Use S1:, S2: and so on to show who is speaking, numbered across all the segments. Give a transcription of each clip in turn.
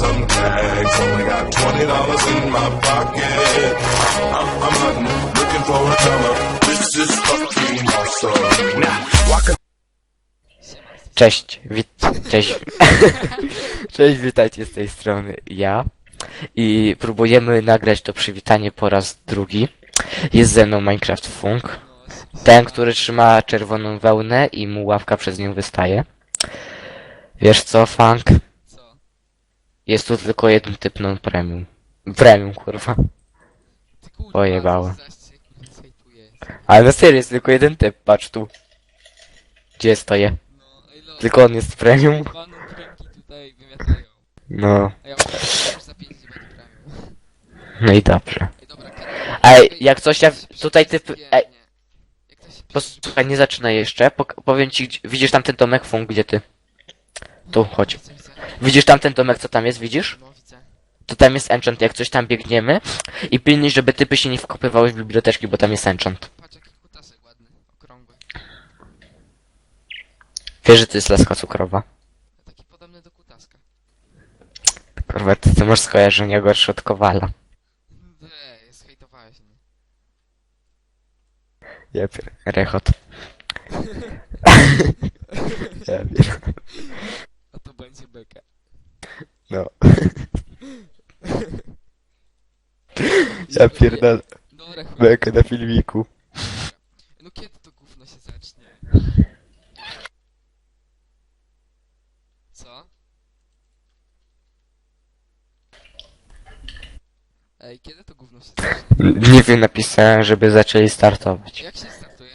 S1: some tags. Only got twenty dollars in my pocket. I'm, I'm hunting, looking for a. This is fucking awesome. Now, walking.
S2: Cześć, wit... Cześć. Cześć, witajcie z tej strony ja. I próbujemy nagrać to przywitanie po raz drugi. Jest ze mną Minecraft Funk. Ten, który trzyma czerwoną wełnę i mu ławka przez nią wystaje. Wiesz co, Funk? Jest tu tylko jeden typ non-premium. Premium, kurwa.
S3: Ty kurwa,
S2: Pojebało. Ale na serio, jest tylko jeden typ, patrz tu. Gdzie stoję? Tylko on jest premium. No,
S3: A ja mam już za 5 GB premium.
S2: no i dobrze.
S3: Ej,
S2: jak coś ja... Tutaj typ... Ej,
S3: nie. Jak?
S2: Posłuchaj, nie zaczynaj jeszcze. Pok powiem ci, gdzie- widzisz tam ten domek, Funk, gdzie ty? Tu, chodź. Widzisz tam ten domek, co tam jest, widzisz?
S3: No, widzę.
S2: To tam jest enchant, jak coś tam biegniemy. I pilnuj, żeby typy się nie wkopywały w biblioteczki, bo tam jest enchant.
S3: Patrz jaki kutasek ładny, okrągły.
S2: Wiesz, że to jest laska cukrowa.
S3: Taki podobny do kutaska.
S2: Kurwa, ty, ty masz skojarzenia gorsze od Kowala.
S3: Ej, zhejtowałeś mnie.
S2: Ja pier... Rechot. ja pier...
S3: Będzie beka.
S2: No. ja pierdolę.
S3: Dobra, chuj.
S2: Bekę na filmiku.
S3: No kiedy to gówno się zacznie? Co? Ej, kiedy to gówno się zacznie?
S2: Nie wiem, napisałem, żeby zaczęli startować.
S3: Jak się startuje?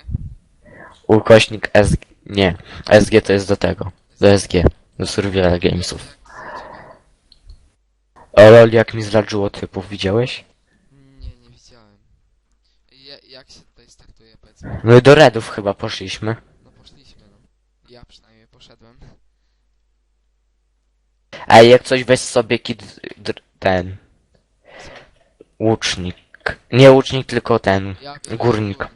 S2: Ukośnik SG... Nie. SG to jest do tego. Do SG. Do Survival Gamesów. O lol, jak mi zladżyło typów, widziałeś?
S3: Nie, nie widziałem. Ja, jak się tutaj startuje, powiedzmy?
S2: No i do Redów chyba poszliśmy.
S3: No poszliśmy, no. Ja przynajmniej poszedłem.
S2: A jak coś weź sobie kit... dr- ten... Łucznik. Nie łucznik, tylko ten...
S3: Ja
S2: Górnik.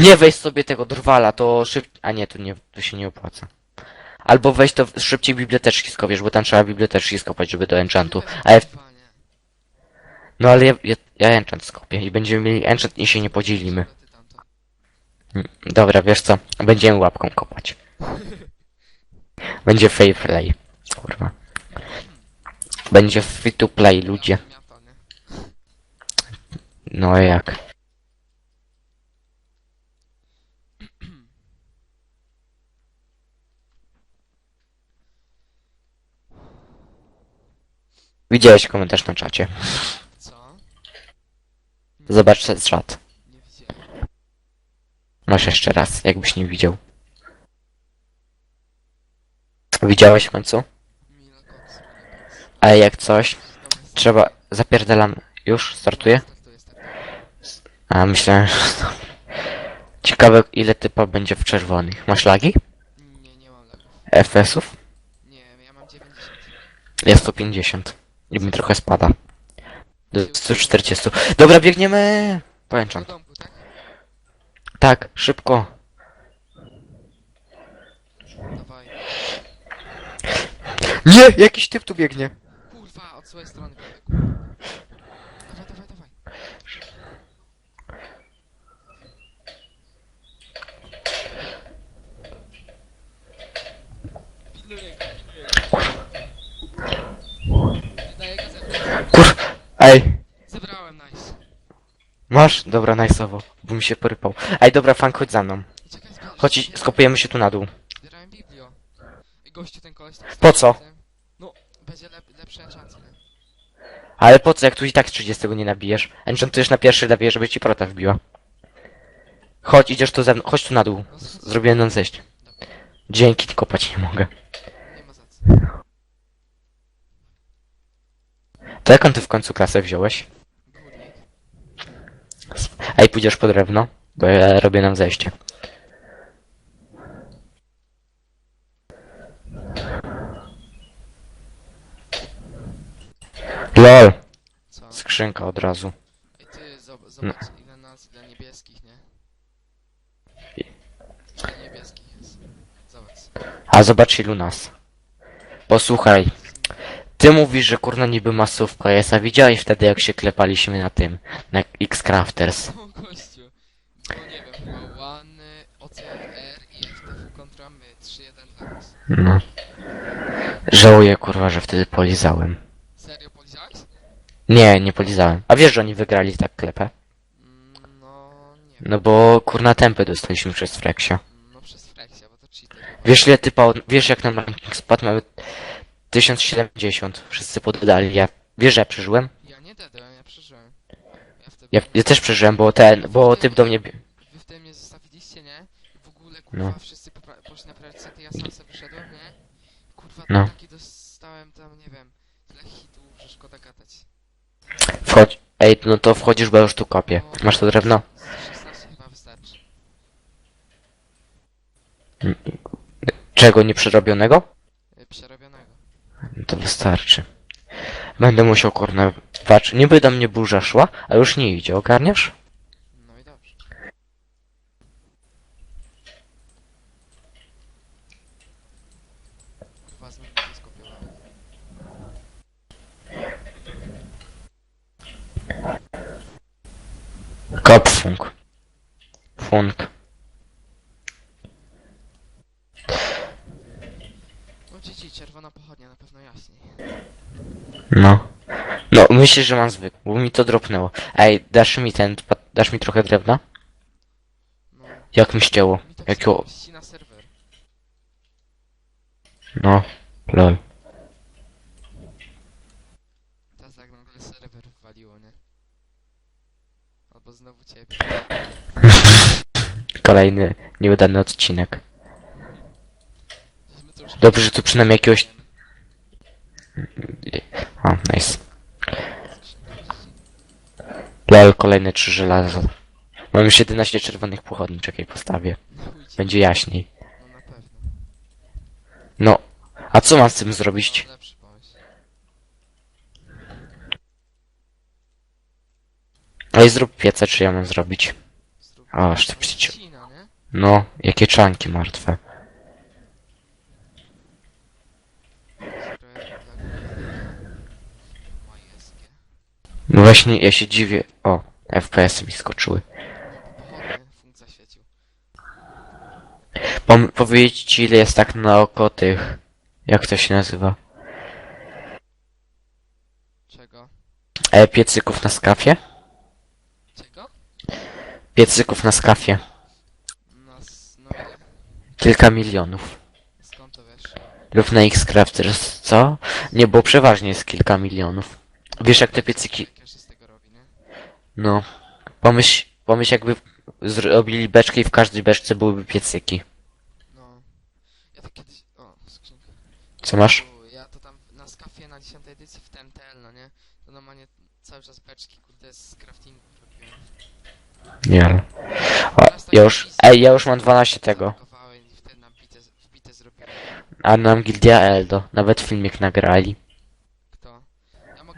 S2: Nie weź sobie tego drwala, to szyb... A nie, to nie, to się nie opłaca. Albo weź to szybciej biblioteczki skopiesz, bo tam trzeba biblioteczki skopać, żeby do enchantu. A ja... No ale ja, ja, ja enchant skopię i będziemy mieli enchant i się nie podzielimy. Dobra, wiesz co? Będziemy łapką kopać. Będzie fair play. Kurwa. Będzie free to play, ludzie. No jak? Widziałeś komentarz na czacie.
S3: Co?
S2: Zobacz ten czat.
S3: Nie widziałem.
S2: Masz jeszcze raz, jakbyś nie widział. Widziałeś w końcu?
S3: Mila Cox.
S2: Ale jak coś, trzeba... Zapierdalam. Już? Startuje. A, myślałem, że... Ciekawe, ile typa będzie w czerwonych. Masz lagi?
S3: Nie, nie mam lagów.
S2: FPS-ów?
S3: Nie, ja mam 90.
S2: Jest 150. I mi trochę spada. Do 140. Dobra, biegniemy!
S3: Domku, tak?
S2: Szybko.
S3: Dawaj.
S2: Nie! Jakiś typ tu biegnie.
S3: Kurwa, od złej strony. Dawaj, dawaj, dawaj. Pilnuję go, pilnuję go. Daję go zebrać.
S2: Kur... Ej!
S3: Zebrałem, nice.
S2: Masz? Dobra, najsowo. Bo mi się porypał. Ej, dobra, fan, chodź za mną.
S3: I czekaj, zbierz.
S2: Chodź, skopujemy się tu na dół.
S3: Zbierałem biblio. I gościu ten koleś tak
S2: Po
S3: stoi,
S2: co?
S3: widzę. No, będzie lep, lepszy enchant, nie?
S2: Ale po co, jak tu i tak z 30 nie nabijesz? Enchantujesz na pierwszy lewie, żeby ci prota wbiła. Chodź, idziesz tu ze mną. Chodź tu na dół.
S3: No, z-
S2: Zrobiłem nam zejść. Dzięki, kopać nie mogę.
S3: nie ma za co.
S2: To jaką ty w końcu klasę wziąłeś? Ej, pójdziesz po drewno? Bo ja robię nam zejście. LOL!
S3: Co?
S2: Skrzynka od razu.
S3: Ej, ty, zob- zobacz ile nas, ile niebieskich, nie? Ile niebieskich jest. Zobacz.
S2: A zobacz ilu nas. Posłuchaj. Ty mówisz, że kurna niby masówka jest, a widziałeś wtedy jak się klepaliśmy na tym, na X-Crafters.
S3: O gościu. Było nie wiem, było One, OCR i FTF kontra my. 3-1 dla nas.
S2: No. Żałuję kurwa, że wtedy polizałem.
S3: Serio polizałeś?
S2: Nie, nie polizałem. A wiesz, że oni wygrali tak klepę?
S3: Mm, no nie wiem.
S2: No bo kurna tempy dostaliśmy przez Frexia.
S3: No przez Flexia, bo to cheater.
S2: Wiesz ile typa, wiesz jak na ranking spadł? Mamy 1070. Wszyscy poddali. Ja, wiesz, że ja przeżyłem?
S3: Ja nie dedałem, ja przeżyłem. Ja wtedy...
S2: Ja, ja też przeżyłem, bo ten, bo typ do mnie...
S3: Wy wtedy mnie zostawiliście, nie? W ogóle, kurwa,
S2: No.
S3: wszyscy poszli naprawiać sety, ja sam sobie wyszedłem, nie? Kurwa,
S2: No.
S3: taki dostałem tam, nie wiem, tyle hitów, że szkoda gadać.
S2: Wchodź. Ej, no to wchodzisz, bo już tu kopię. Masz to drewno?
S3: Z 16 chyba wystarczy.
S2: Czego, nieprzerobionego?
S3: Y, Przerobionego.
S2: To wystarczy. Będę musiał kurna... Patrz, niby do mnie burza szła, a już nie idzie, ogarniasz?
S3: No i dobrze. Kurwa, znowu się skopiowałem.
S2: Kop funk. Funk.
S3: No GG, czerwona pochodnia, na pewno jaśniej.
S2: No. No, myślisz, że mam zwykły, bo mi to dropnęło. Ej, dasz mi ten, pa- dasz mi trochę drewna?
S3: No,
S2: Jak mi ścięło?
S3: mi tak
S2: Jakiego...
S3: ścina serwer.
S2: No, lol.
S3: Jak nagle serwer wywaliło, nie? Albo znowu ciebie.
S2: Kolejny nieudany odcinek. Dobrze, że tu przynajmniej jakiegoś... Nice. Lol, kolejne trzy żelaza. Mam już 11 czerwonych pochodni, czekaj, postawię. Będzie jaśniej.
S3: No
S2: a co mam z tym zrobić?
S3: No, lepszy pomysł.
S2: I zrób piece, czy ja mam zrobić? Aż to przecież... No, jakie czanki martwe.
S3: Serwer dla Majewskie.
S2: No właśnie, ja się dziwię. O, FPS-y mi skoczyły.
S3: Punkt zaświecił.
S2: Powiedzieć ci, ile jest tak na oko tych... Jak to się nazywa?
S3: Czego?
S2: E, piecyków na skafie?
S3: Czego?
S2: Piecyków na skafie.
S3: No, s- no?
S2: Kilka milionów.
S3: Skąd to wiesz?
S2: Lub na X-Crafters, co? Nie, bo przeważnie jest kilka milionów. Wiesz jak te piecyki...
S3: Każdy z tego robi, nie?
S2: No. Pomyśl, pomyśl jakby zrobili beczkę i w każdej beczce byłyby piecyki.
S3: No. Ja to kiedyś... O, skrzynka.
S2: Co masz?
S3: U, Ja to tam na skafie na 10 edycji w TMTL, no nie? To normalnie cały czas beczki, kurde, z craftingu robiłem.
S2: Nie, ale... O, ja już... Ej, ja już mam 12 tego.
S3: Zablokowałem i wtedy na bite, wbite zrobiłem.
S2: A nam Gildia Eldo. Nawet filmik nagrali.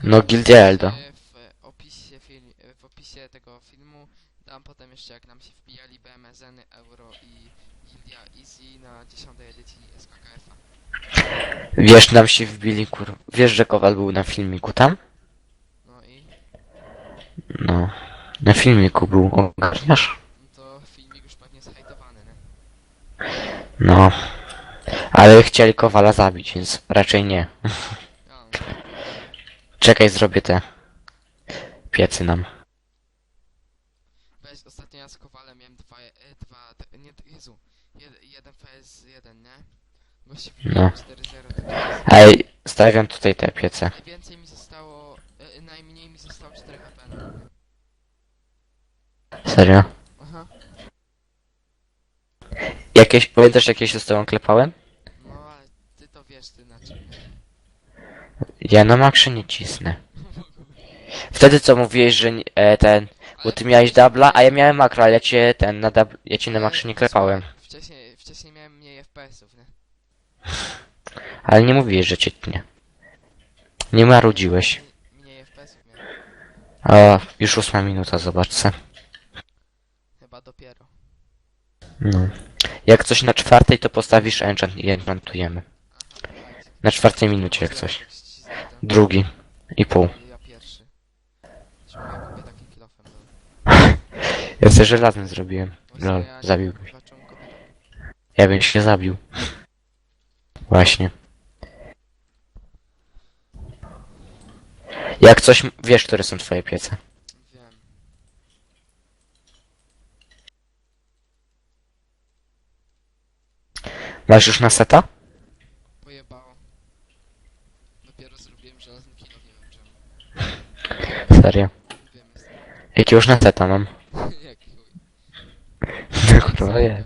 S2: No, Gildia Eldo.
S3: e, W opisie, e, w opisie tego filmu dam potem jeszcze jak nam się wbijali BMSN, Euro i Gildia Easy na 10 edycji SKKF-a.
S2: Wiesz, nam się wbili, kur... Wiesz, że Kowal był na filmiku tam?
S3: No i
S2: No. Na filmiku był, ogarniasz?
S3: to filmik już pewnie zhejtowany, nie?
S2: No. Ale chcieli Kowala zabić, więc raczej nie. Czekaj, zrobię te... Piecy nam.
S3: weź, ostatnio ja z Kowalem miałem dwa, e, dwa, te, nie, Jezu, jed, jeden PS1, nie? Goście
S2: No.
S3: 4-0 to jest.
S2: Ej, stawiam tutaj te piece.
S3: Najwięcej mi zostało, e, najmniej mi zostało 4 HP na.
S2: Serio?
S3: Aha,
S2: Jakieś, pamiętasz jakieś z tobą klepałem?
S3: no ale ty to wiesz, ty na czym. nie?
S2: Ja na maksie nie cisnę. Wtedy co mówiłeś, że nie- e, ten... Bo ty miałeś dubla, a ja miałem makro, ale ja cię ten na dub... Ja cię na maksie nie klepałem.
S3: Wcześniej, wcześniej miałem mniej FPS-ów, nie?
S2: Ale nie mówiłeś, że cię tnie. Nie marudziłeś.
S3: Mniej- FPS-ów miałem.
S2: A, już ósma minuta, zobaczcie.
S3: Chyba dopiero.
S2: No. Jak coś na czwartej, to postawisz enchant i enchantujemy.
S3: Aha, fajnie.
S2: Na czwartej minucie jak coś. Drugi. I pół.
S3: Ja pierwszy. Ja takim kilofem.
S2: Ja sobie żelazny zrobiłem.
S3: Właśnie
S2: Lol,
S3: ja
S2: zabiłbym się.
S3: Dlaczego kupię
S2: Ja bym się zabił. Właśnie. Jak coś, m- wiesz, które są twoje piece.
S3: Wiem.
S2: Masz już na seta?
S3: Pojebało. Dopiero zrobiłem żelazny kilof, nie wiem czemu.
S2: Serio.
S3: Wiem, jestem.
S2: Jakiegoś na seta mam.
S3: Jaki chuj.
S2: No kurwa nie.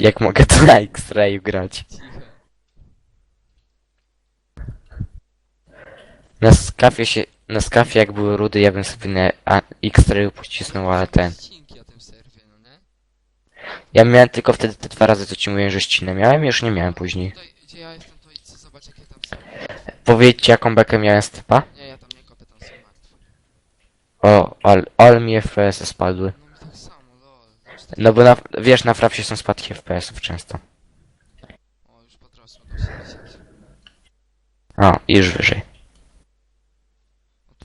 S2: Jak mogę to na X-Rayu grać? Na skafie się, na skafie jak były rudy, ja bym sobie na a- X-Rayu pocisnął, ale ten.
S3: Odcinki o tym serwie, no nie?
S2: Ja miałem tylko wtedy te dwa razy, co ci mówiłem, że ścinę miałem, już nie miałem później.
S3: Tutaj, gdzie ja jestem, to idź zobacz jakie tam są.
S2: Powiedzcie, jaką bekę miałem z typa?
S3: Nie, ja tam nie kopię, tam są martwe.
S2: O, al, al mi FPS spadły.
S3: No mi tak samo, lol.
S2: No bo na, wiesz, na frapsie są spadki FPS-ów często.
S3: O, już podrosło do 70.
S2: O, już wyżej.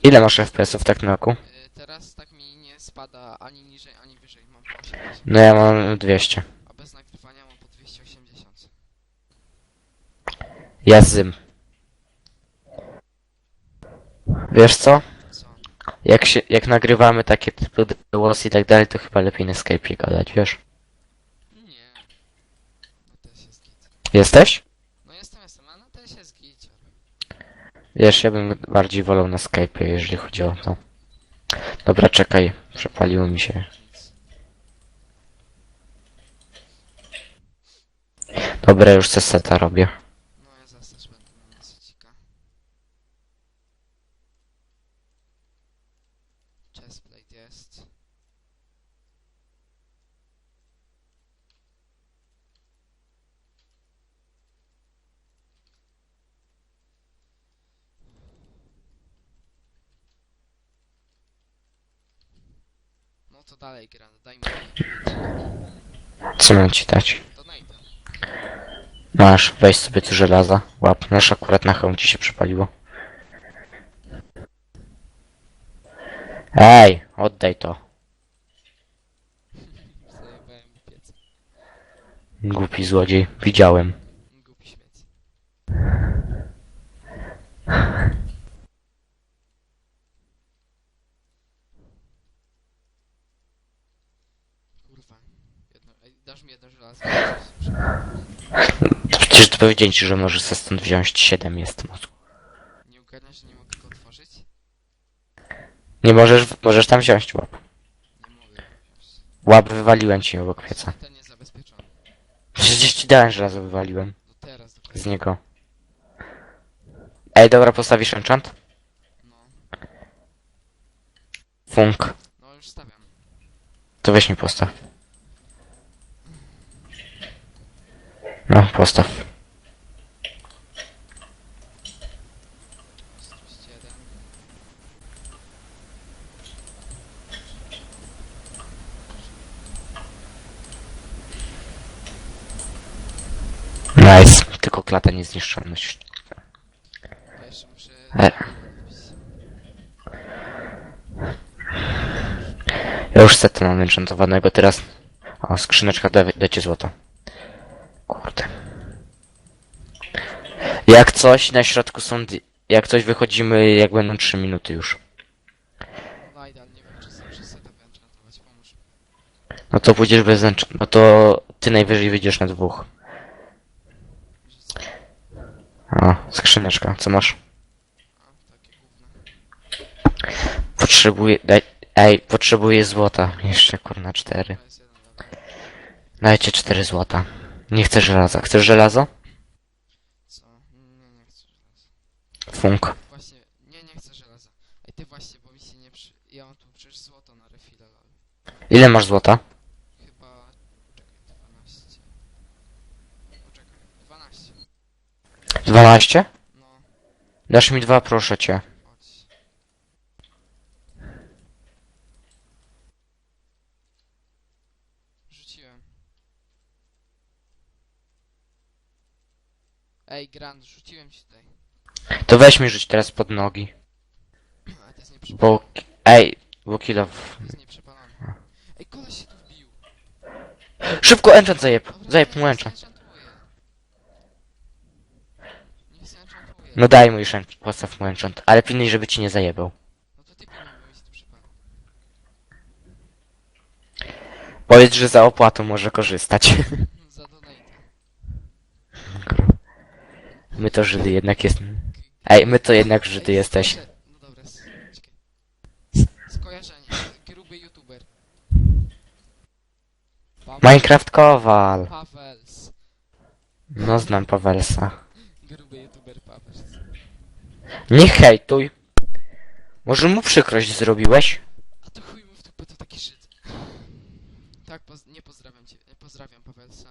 S2: Ile masz FPS-ów tak na oku?
S3: Y, Teraz tak mi nie spada ani niżej, ani wyżej. Mam po 80.
S2: No ja mam 200.
S3: A bez nagrywania mam po 280.
S2: Ja zym. Wiesz co? Jak się, jak nagrywamy takie typy głosy i tak dalej, to chyba lepiej na Skype'ie gadać, wiesz?
S3: Nie. No też jest git.
S2: Jesteś?
S3: No jestem, jestem, a no też jest git.
S2: Wiesz, ja bym bardziej wolał na Skype'ie, jeżeli chodzi o to. Dobra, czekaj, przepaliło mi się. Dobra, już se seta robię.
S3: No ja zaraz też będę miał secika. Chestplate jest. No to dalej gra, daj mi
S2: Co mam ci dać? Masz, weź sobie tu żelaza. Łap, nasz akurat na hełm ci się przypaliło. Ej, oddaj to.
S3: Zajebałem piec.
S2: Głupi złodziej, widziałem.
S3: Głupi śmieć. Kurwa. Jedno, ej, dasz mi jedno żelazo?
S2: To przecież to powiedziałem ci, że możesz se stąd wziąć 7 jest mózgu.
S3: Nie ugarniasz, że nie mogę go otworzyć?
S2: Nie możesz, możesz tam wziąć łap.
S3: Nie mogę.
S2: Łap wywaliłem ci obok pieca.
S3: Ten jest zabezpieczony.
S2: Przecież ci dałem żelazo wywaliłem.
S3: Do teraz dokładnie.
S2: Z niego. Ej, dobra, postawisz enchant?
S3: No.
S2: Funk.
S3: No już stawiam.
S2: To weź mi postaw. No, postaw.
S3: 41.
S2: Nice. Tylko klata niezniszczalność. E. Ja już seta mam teraz... O, skrzyneczka, da, dajcie złoto. Kurde. Jak coś, na środku są... di- Jak coś, wychodzimy, jak będą 3 minuty już.
S3: Nie wiem czy. Pomóż mi.
S2: No to pójdziesz bez enchant... No to... Ty najwyżej wyjdziesz na dwóch. O, skrzyneczka, co masz?
S3: A, takie gówno.
S2: Potrzebuję... Daj... Ej, potrzebuję złota. Jeszcze, kurna, cztery.
S3: To jest jeden level.
S2: Dajcie 4 złota. Nie chcę żelaza. Chcesz żelazo?
S3: Co? Nie, nie chcę żelaza.
S2: Funk.
S3: Właśnie, nie, nie chcę żelaza. Ej, ty właśnie, bo mi się nie przy... Ja mam tu przecież złoto na refile, lol.
S2: Ile masz złota?
S3: Chyba... Czekaj, 12. Poczekaj, 12.
S2: 12?
S3: No,
S2: Dasz mi dwa, proszę cię.
S3: chodź. Rzuciłem. Ej, Grand, rzuciłem ci tutaj.
S2: To weź mi rzuć teraz pod nogi.
S3: A to jest nieprzepalone.
S2: Bo... Ej, bo kilo...
S3: To jest nieprzepalone. Ej, koleś się tu wbił.
S2: Szybko enchant zajeb.
S3: Dobra,
S2: Zajeb mu enchant.
S3: Niech enchantuje.
S2: No daj mu już enchant, postaw mu enchant. Ale pilnuj, żeby ci nie zajebał.
S3: No to ty pilnuj, bo mi się tu przypala.
S2: Powiedz, że za opłatą może korzystać.
S3: Za donate.
S2: My to Żydy jednak jest... Ej, my to jednak Żydy
S3: Ej,
S2: jesteś.
S3: skojarzę- No dobra, s- czekaj. S- Skojarzenie. Gruby youtuber. Paweł-
S2: Minecraft Kowal.
S3: Pawels.
S2: No znam Pawelsa.
S3: Gruby youtuber Pawels.
S2: Nie hejtuj. Może mu przykrość zrobiłeś?
S3: A to chuj mu w dupę, to taki Żyd. Tak, poz nie pozdrawiam cię. Pozdrawiam Pawelsa.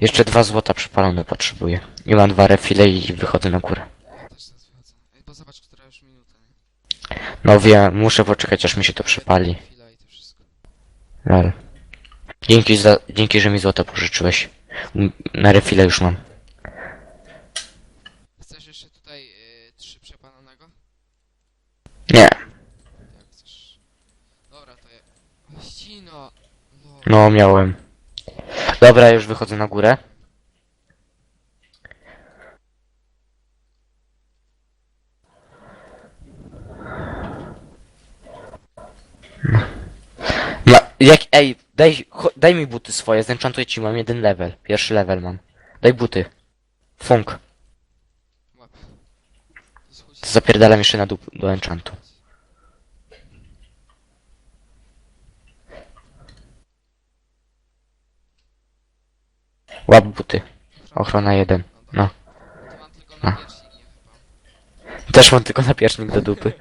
S2: Jeszcze dwa złota przypalone potrzebuję. I mam dwa refile i wychodzę na górę.
S3: Ja też zaraz wychodzę. Ej, bo zobacz, która już minuta, nie?
S2: No wiem, muszę poczekać aż mi się to przypali.
S3: Chwila i to wszystko.
S2: Lol. Dzięki, za, dzięki, że mi złoto pożyczyłeś. M- Na refile już mam.
S3: Chcesz jeszcze tutaj y, trzy przepalonego?
S2: Nie.
S3: Jak chcesz. Dobra, to ja... Ścino! No.
S2: No, miałem. Dobra, już wychodzę na górę. No. Jak, ej, daj, daj mi buty swoje, zenchantuję ci, mam jeden level. Pierwszy level mam. Daj buty. Funk. Zapierdalam jeszcze na dół do enchantu. Łap buty. Ochrona jeden. No.
S3: Chyba.
S2: Też mam tylko napiecznik do dupy.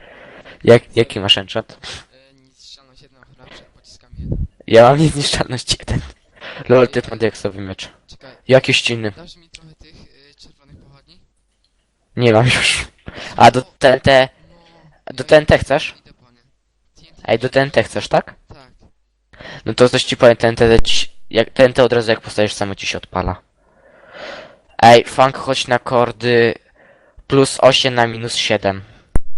S2: Jak, jaki masz enchant?
S3: Ściągnąć jedna jeden.
S2: Ja mam niezniszczalność jeden. Lol, typ ma diaksowy miecz.
S3: Czekaj,
S2: Jakiś inny.
S3: dasz mi trochę tych y, czerwonych pochodni?
S2: Nie mam już. A do TNT...
S3: No.
S2: Do TNT chcesz?
S3: Idę po nie. TNT?
S2: Ej, do TNT chcesz, tak?
S3: Tak.
S2: No to coś ci powiem, TNT, ci, jak, TNT od razu jak postawisz samo ci się odpala. Ej, funk, chodź na kordy plus 8 na minus 7.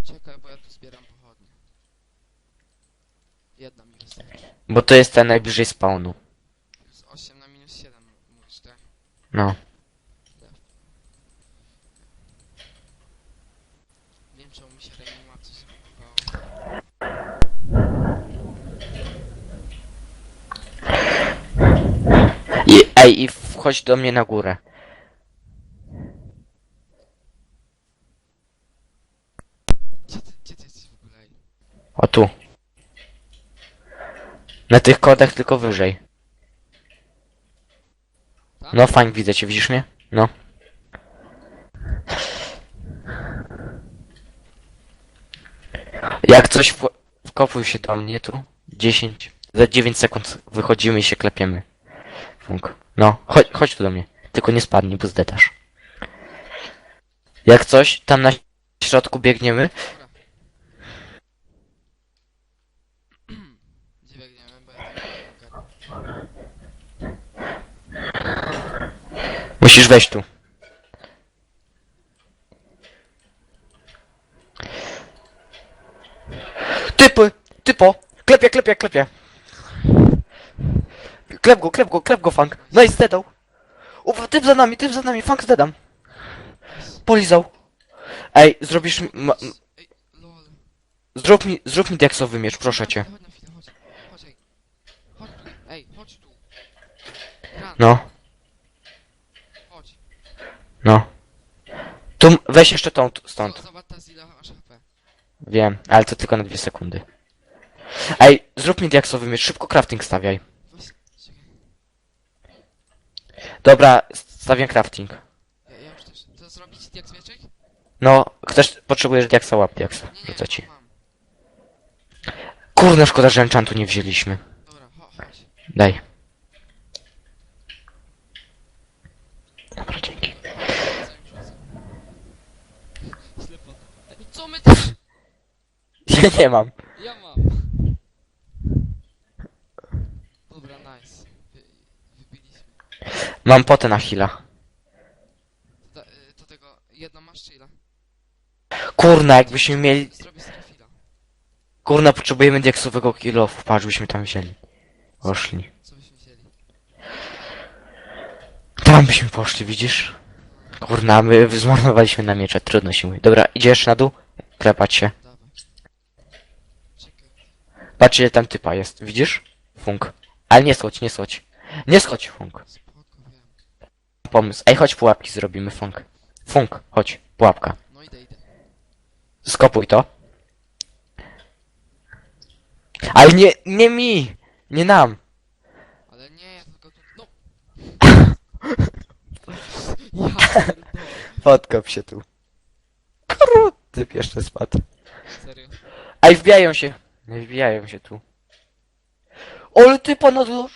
S3: Czekaj, bo ja tu zbieram pochodnie. Jedna mi wystarczy.
S2: Bo to jest ten najbliżej spawnu.
S3: Plus 8 na minus 7 mówisz, tak?
S2: No.
S3: Wiem czemu mi się reanimacja zbugowało.
S2: I, ej, i wchodź do mnie na górę.
S3: Gdzie ty, gdzie ty jesteś w ogóle? ej?
S2: O tu. Na tych kodach tylko wyżej.
S3: Tak?
S2: No fajnie, widzę cię, widzisz mnie? No. Jak coś w- wkopuj się do mnie tu. 10. Za 9 sekund wychodzimy i się klepiemy. No, chodź, chodź tu do mnie. Tylko nie spadnij, bo zdedasz. Jak coś, tam na środku biegniemy.
S3: Gdzie biegniemy, bo ja tego nie ogarnę.
S2: Musisz wejść tu. Typy! Typo! Klepie, klepie, klepie! Klep go, klep go, klep go, funk! No i zdedał! Uf, typ za nami, typ za nami, funk zdedam! Polizał! Ej, zrobisz mi... Ma, m-
S3: Ej, lol.
S2: zrób mi, zrób mi diaksowy miecz, proszę cię.
S3: Chodź na chwilę, chodź. Chodź, ej. Chodź tu, ej, chodź tu. Ran,
S2: No,
S3: chodź.
S2: no. Tu, weź jeszcze tą, stąd.
S3: Z- Zobacz teraz ile masz HP.
S2: Wiem, ale to tylko na dwie sekundy. Ej, zrób mi diaksowy miecz, szybko crafting stawiaj.
S3: Weź, czekaj.
S2: Dobra, stawiam crafting.
S3: Ja, już też. To zrobić zmieczek?
S2: No, chcesz, potrzebujesz diaksa, łap diaksa.
S3: Nie, nie,
S2: Rzucę ci.
S3: mam.
S2: Kurde, szkoda, że enchantu nie wzięliśmy.
S3: Dobra, cho, chodź.
S2: Daj. Dobra, dzięki.
S3: Ej, Co my też?
S2: Ja nie mam.
S3: Ja mam. Dobra, nice. Wy, wybiliśmy.
S2: Mam potę na heala.
S3: Jedną masz czy ile?
S2: Kurna, jakbyśmy mieli...
S3: Zrobię sobie chwila.
S2: Kurna, potrzebujemy diaksowego kilofu. Patrz, byśmy tam wzięli. Poszli.
S3: Co byśmy wzięli?
S2: Tam byśmy poszli, widzisz? Kurna, my zmarnowaliśmy na miecze, trudno się mówi. Dobra, idziesz na dół? Klepać się.
S3: Dawaj. Czekaj.
S2: Patrz ile tam typa jest, widzisz? Funk. Ale nie schodź, nie schodź. Nie schodź, Funk. Pomysł. Ej, chodź pułapki zrobimy, Funk. Funk, chodź, pułapka.
S3: No idę, idę.
S2: Skopuj to. Ale nie, nie mi! Nie nam!
S3: Ale nie, ja tylko tu... No! ja pierdolę.
S2: Podkop się tu. Kurwa, typ jeszcze spadł.
S3: Serio.
S2: Ej, wbijają się. Nie wbijają się tu. Ole typa na dół.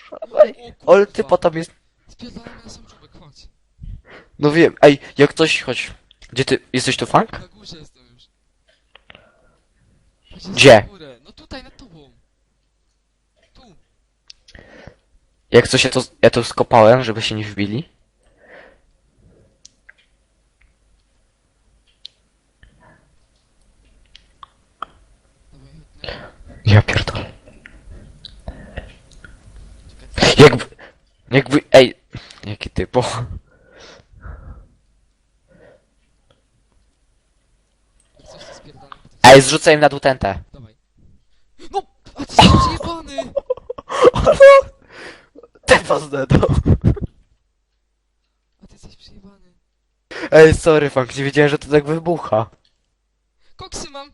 S2: Ej, Ole typa tam jest.
S3: Spierdalamy na sam.
S2: No wiem, ej, jak ktoś, chodź. Gdzie ty, jesteś tu funk?
S3: Na górze jestem już. Chodź,
S2: Gdzie?
S3: na górę. No tutaj, nad tobą. Tu.
S2: Jak coś ja to, ja to skopałem, żeby się nie wbili.
S3: Dawaj, chodź.
S2: Ja pierdolę.
S3: Czekaj,
S2: Jakby, jakby, ej, jaki typo.
S3: jak coś to spierdalamy. po tej
S2: Ej, zrzucaj im na dół tentę.
S3: Dawaj. No! A ty jesteś przejebany!
S2: Typa zdedał.
S3: A ty jesteś przejebany.
S2: Ej, sorry funk, nie wiedziałem, że to tak wybucha.
S3: Koksy mam!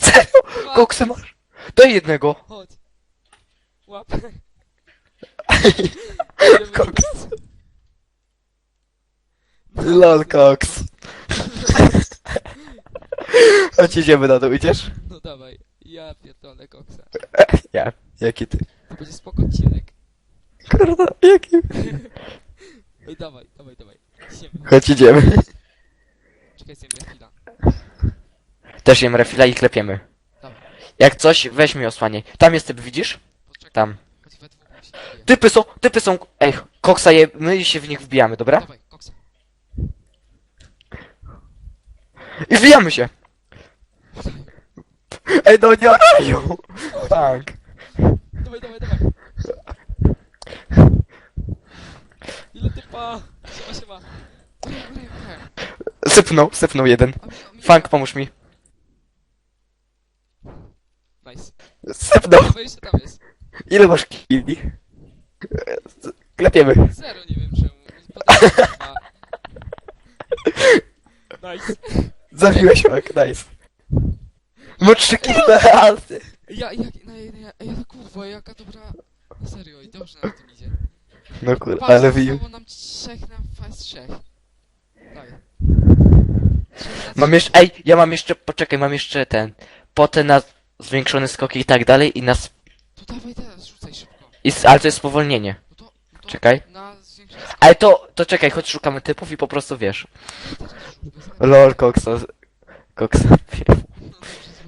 S2: Serio? Koksy masz? Daj jednego.
S3: Chodź. Łap.
S2: Koks. Lol, koks. Chodź, idziemy na dół, idziesz?
S3: No dawaj. Ja pierdolę koksa.
S2: Ja. Jaki ty?
S3: To będzie spoko odcinek.
S2: Kurwa, jaki?
S3: Oj, dawaj, dawaj, dawaj. Idziemy.
S2: Chodź, idziemy.
S3: Czekaj sobie chwila.
S2: Też jem refila i klepiemy.
S3: Dawaj.
S2: Jak coś, weź mi osłanie. Tam jest typ, widzisz?
S3: Poczekaj.
S2: Tam.
S3: We dwóch.
S2: Typy są, typy są. Ej, koksa je, my się w nich wbijamy, dobra?
S3: Dawaj, koksa.
S2: I wbijamy się. Ej, no nie orają. Tak.
S3: Dawaj, dawaj, dawaj. Ile typa? Siema, siema. Ej.
S2: Sypnął, sypnął jeden.
S3: A mi- a mi-
S2: Funk, pomóż mi.
S3: Nice.
S2: Sypnął.
S3: Tam jest.
S2: Ile masz killi? Klepiemy.
S3: Zero, nie wiem czemu. Nice.
S2: Zabiłeś funk, nice. No trzy kille, ale ty-
S3: Ja, jak, no, ja, ja, ja, ja, kurwa, jaka dobra... Na serio, i dobrze nam tym idzie.
S2: No kur,
S3: Patrz,
S2: ale wi...
S3: zostało nam trzech na faz trzech. Na
S2: Mam jeszcze, ej, ja mam jeszcze, poczekaj, mam jeszcze ten. Potem na zwiększone skoki i tak dalej i na... sp-
S3: To dawaj teraz, rzucaj szybko.
S2: I, s- ale to jest spowolnienie.
S3: No to, no to
S2: Czekaj.
S3: Na zwiększenie.
S2: Ale to, to czekaj, chodź szukamy typów i po prostu wiesz.
S3: Teraz rzuć, bez
S2: Lol, koksa. Koksa.
S3: No dobrze.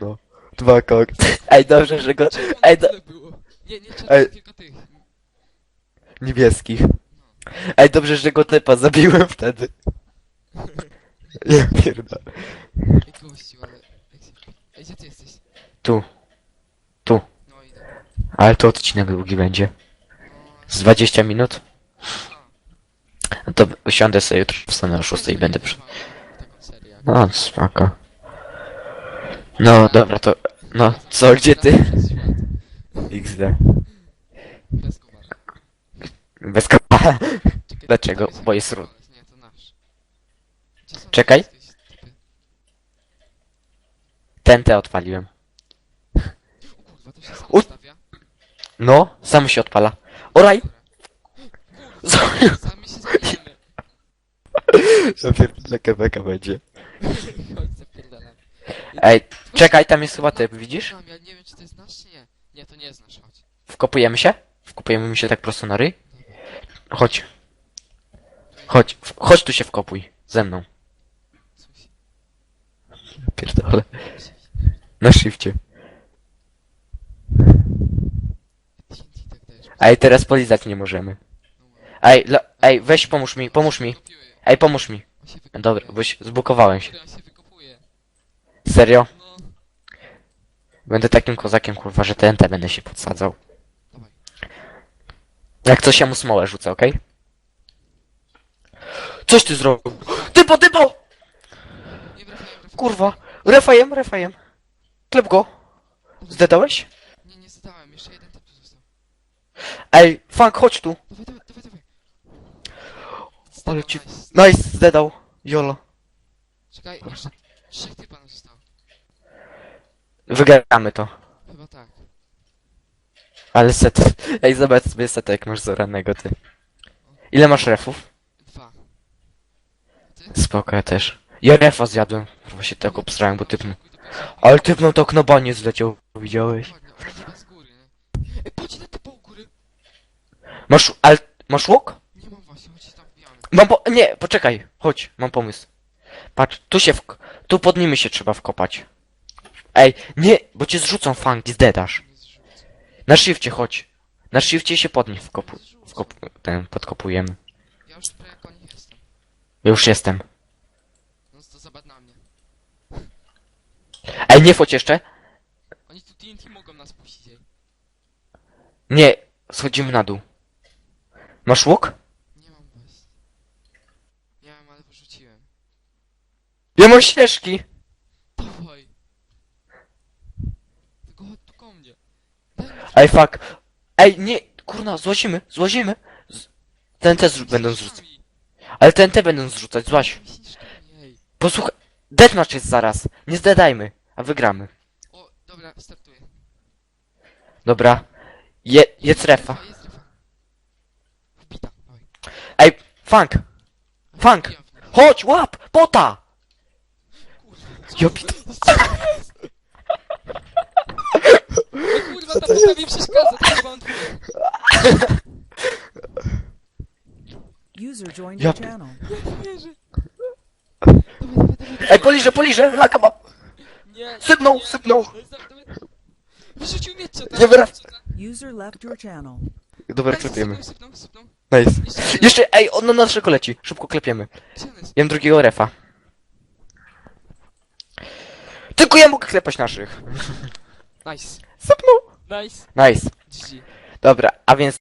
S2: No. Dwa kok. Ej, dobrze, że go... Ej, do...
S3: było. Nie, nie
S2: Ej.
S3: czerwone, tylko tych.
S2: Niebieskich. Ej, dobrze, że go typa zabiłem wtedy. Ja pierdolę.
S3: Ej, gościu, ale... jak się- Ej, gdzie ty jesteś?
S2: Tu. Tu.
S3: No idę.
S2: Ale to odcinek długi będzie. Z 20 minut. No to usiądę sobie jutro, wstanę o 6 i będę przy...
S3: Taką serię. jak-
S2: No, spoko. No, dobra, to... No, co, gdzie ty? XD.
S3: Bez kowala.
S2: Bez.
S3: Czekaj,
S2: Dlaczego?
S3: tam
S2: Bo jest
S3: jakiś koleś. Nie, to nasz. Gdzie są
S2: Czekaj.
S3: jakieś typy?
S2: Tentę odpaliłem.
S3: O kurwa, to się samo
S2: U-. No, sam się odpala. Oraj!
S3: Kurwa, sami się zabijemy.
S2: Zapierdolę kebeka będzie.
S3: Chodź.
S2: Ej, czekaj, tam jest chyba typ, widzisz?
S3: Znam, ja nie wiem, czy to jest nasz, czy nie. Nie, to nie jest nasz, chodź.
S2: Wkopujemy się? Wkopujemy mi się tak prosto na ryj? Chodź. Chodź, w- chodź tu się wkopuj. Ze mną.
S3: Coś.
S2: Pierdolę. Na shifcie.
S3: TNT tak dajesz.
S2: Ej, teraz polizać nie możemy.
S3: No ładnie.
S2: Ej, la, ej, weź pomóż mi, pomóż mi.
S3: Kopiuję.
S2: Ej, pomóż mi.
S3: On się wykopuje.
S2: Dobra, boś zbukowałem się.
S3: Kurde, on się wykopuje.
S2: Serio? Będę takim kozakiem, kurwa, że TNT będę się podsadzał.
S3: dawaj.
S2: Jak coś ja mu smołę rzucę, okej? Coś ty zrobił! Typo, typo!
S3: Nie.
S2: Kurwa! Refajem, refajem. Klep go. Zdedałeś?
S3: Nie, nie zadałem, jeszcze jeden typ tu został.
S2: Ej, funk, chodź tu.
S3: Dawaj, dawaj, dawaj, dawaj.
S2: Ale ci...
S3: nice.
S2: Nice, zdedał. Jolo.
S3: Czekaj, jeszcze trzech typa nam zostało.
S2: Wygramy to.
S3: Chyba tak.
S2: Ale set. Ej, zobacz sobie setek masz zoranego, ty. Ile masz refów?
S3: Dwa.
S2: Spoko, ja też. Ja refa zjadłem. Się tak obstrałem, bo typnął. Ale typnął to knobanie zleciał. Widziałeś?
S3: On chyba z góry, nie? Ej, patrz ile typa u góry!
S2: Masz... Ale... Masz łuk?
S3: Nie mam właśnie, chodź się tam wbijamy.
S2: Mam po... Nie, poczekaj. Chodź, mam pomysł. Patrz, tu się wk... Tu pod nimi się trzeba wkopać. Ej, nie, bo cię zrzucą funk, zdedasz.
S3: Nie zrzucę.
S2: Na shifcie chodź. Na shifcie się pod nich wkopu... Wkop... Ten, podkopujemy.
S3: Ja już prawie jak oni jestem.
S2: Ja już jestem.
S3: No to zobacz na mnie.
S2: Ej, nie wchodź jeszcze.
S3: Oni tu TNT mogą nas puścić, ej.
S2: Nie, schodzimy na dół. Masz łuk?
S3: Nie mam właśnie. Miałem, ale wyrzuciłem.
S2: Ja mam ścieżki.
S3: Dawaj! Tylko chodź tu ko mnie. Daj mi
S2: Ej, fuck. Ej, nie, kurna, złazimy, złazimy. Z... TNT zrzu- będą zrzucać. Ale TNT będą zrzucać, złaś. Posłuchaj, deathmatch jest zaraz. Nie zdedajmy, a wygramy.
S3: O, dobra, startuję.
S2: Dobra. Je.
S3: Jest refa. Wbita, dawaj.
S2: Ej, funk, Funk.
S3: Wbijam w nich.
S2: chodź, łap, pota.
S3: Kurwa,
S2: Ja pit...
S3: No ta puta mi przeszkadza, to chyba on twój.
S4: User joined
S2: Ja
S4: your channel.
S3: Nie wierzę.
S2: Ej, poliżę, poliżę, laka ma.
S3: Nie,
S2: Sypnął,
S3: nie.
S2: sypnął.
S3: Dawaj. Wyrzucił miecza,
S2: Nie wrac-
S4: User left your channel.
S2: Dobra, klepiemy.
S3: Sypnął, sypnął, sypnął.
S2: Nice.
S3: Jeszcze.
S2: Jeszcze, ej, on na nas szybko leci. Szybko klepiemy.
S3: Gdzie on jest?
S2: Jem drugiego refa. Tylko ja mogę klepać naszych.
S3: Nice.
S2: Sypnął.
S3: Nice.
S2: Nice.
S3: GG.
S2: Dobra, a więc